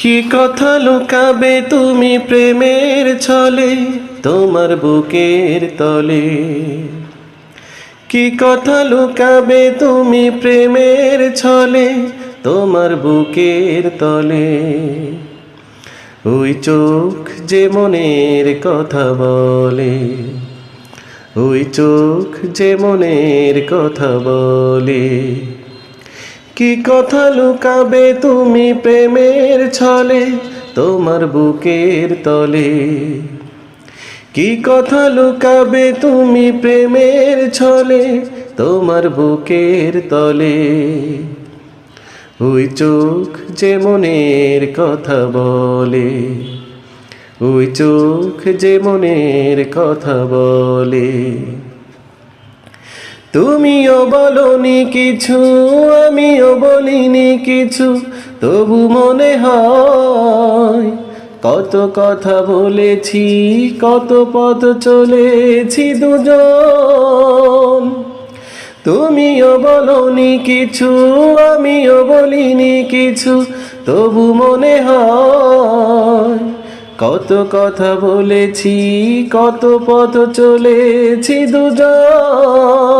কি কথা লুকাবে তুমি প্রেমের ছলে, তোমার বুকের তলে? কি কথা লুকাবে তুমি প্রেমের ছলে, তোমার বুকের তলে? ওই চোখ যে মনের কথা বলে, ওই চোখ যে মনের কথা বলে। কি কথা লুকাবে তুমি প্রেমের ছলে, তোমার বুকের তলে? কি কথা লুকাবে তুমি প্রেমের ছলে, তোমার বুকের তলে? ওই চোখ যে মনের কথা বলে, ওই চোখ যে মনের কথা বলে। তুমিও বলনি কিছু, আমিও বলিনি কিছু, তবু মনে হয় কত কথা বলেছি, কত পথ চলেছি দুজন। তুমিও বলনি কিছু, আমিও বলিনি কিছু, তবু মনে হয় কত কথা বলেছি, কত পথ চলেছি দুজন।